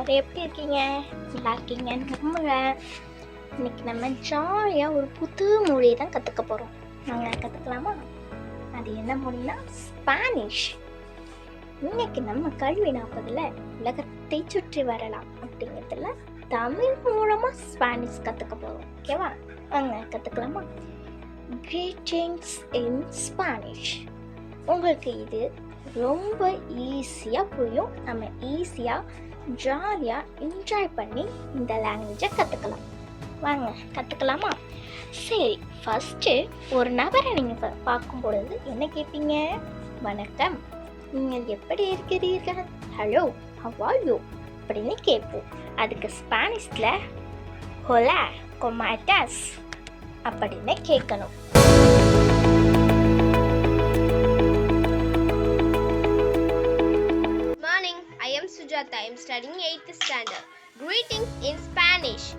எல்லோரும் எப்படி இருக்கீங்க? நல்லா இருக்கீங்கன்னு நம்புகிறேன் இன்னைக்கு நம்ம ஜாலியாக ஒரு புது மொழியை தான் கற்றுக்க போகிறோம் நாங்கள் கற்றுக்கலாமா அது என்ன மொழினா ஸ்பானிஷ் இன்னைக்கு நம்ம கல்வி நாற்பதில் உலகத்தை சுற்றி வரலாம் அப்படிங்கிறதுல தமிழ் மூலமாக ஸ்பானிஷ் கற்றுக்க போகிறோம் ஓகேவா வாங்க கற்றுக்கலாமா கிரீட்டிங்ஸ் இன் ஸ்பானிஷ் உங்களுக்கு இது ரொம்ப ஈஸியாக புரியும். நம்ம ஈஸியாக ஜாலியாக என்ஜாய் பண்ணி இந்த லாங்குவேஜை கற்றுக்கலாம் வாங்க கற்றுக்கலாமா சரி ஃபஸ்ட்டு ஒரு நபரை நீங்கள் பார்க்கும் பொழுது என்ன கேட்பீங்க வணக்கம். நீங்கள் எப்படி இருக்கிறீர்கள்? ஹலோ ஹவாயோ அப்படின்னு கேட்போம். அதுக்கு ஸ்பானிஷில் ஹொலா கொமாட்டாஸ் அப்படின்னு கேட்கணும். Am Sujata. I am studying 8th standard. Greetings in Spanish.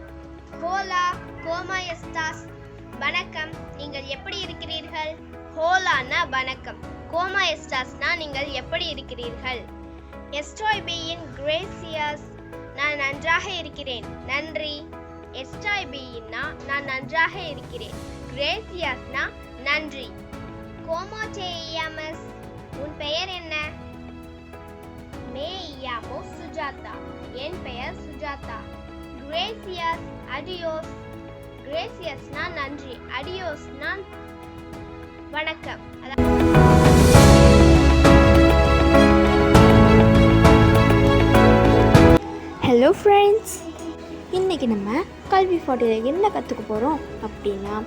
Hola, ¿cómo estás? வணக்கம். நீங்கள் எப்படி இருக்கிறீர்கள்? ஹோலானா வணக்கம். கோமா எஸ்டாஸ்னா நீங்கள் எப்படி இருக்கிறீர்கள்? எஸ்டாய் பியின் கிரேசியஸ். நான் நன்றாக இருக்கிறேன். நன்றி. எஸ்டாய் பியின்னா நான் நன்றாக இருக்கிறேன். கிரேசியஸ்னா நன்றி. கோமோ சேயமஸ் உன் பெயர் என்ன? சுஜாதா. என் பெயர் சுஜாதா. கிரேசியஸ் அடியோஸ் கிரேசியஸ்னா நன்றி. அடியோஸ்னா வணக்கம். அதான் ஹலோ ஃப்ரெண்ட்ஸ் இன்றைக்கி நம்ம கல்வி பாட்டில் என்ன கற்றுக்க போகிறோம் அப்படின்னா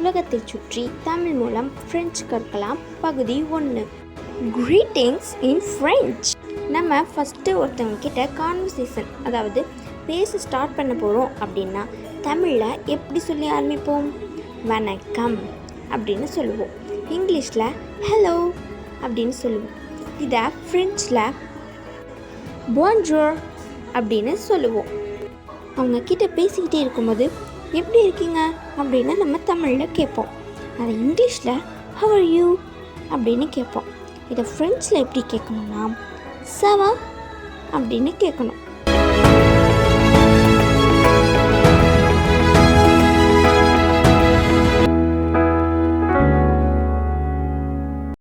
உலகத்தை சுற்றி தமிழ் மூலம் ஃப்ரெஞ்சு கற்கலாம். பகுதி ஒன்று greetings இன் ஃப்ரெஞ்ச் நம்ம ஃபஸ்ட்டு ஒருத்தவங்கக்கிட்ட கான்வர்சேஷன் அதாவது பேச ஸ்டார்ட் பண்ண போகிறோம் அப்படின்னா தமிழில் எப்படி சொல்லி ஆரம்பிப்போம்? வணக்கம் அப்படின்னு சொல்லுவோம். இங்கிலீஷில் ஹலோ அப்படின்னு சொல்லுவோம். இதை ஃப்ரெஞ்சில் போன்ஜோர் அப்படின்னு சொல்லுவோம். அவங்க கிட்ட பேசிக்கிட்டே இருக்கும்போது எப்படி இருக்கீங்க? அப்படின்னு நம்ம தமிழில் கேட்போம். அதை இங்கிலீஷில் ஹவர் யூ அப்படின்னு கேட்போம். இதை ஃப்ரெஞ்சில் எப்படி கேட்கணும்னா சவா அப்படின்னு கேட்கணும்.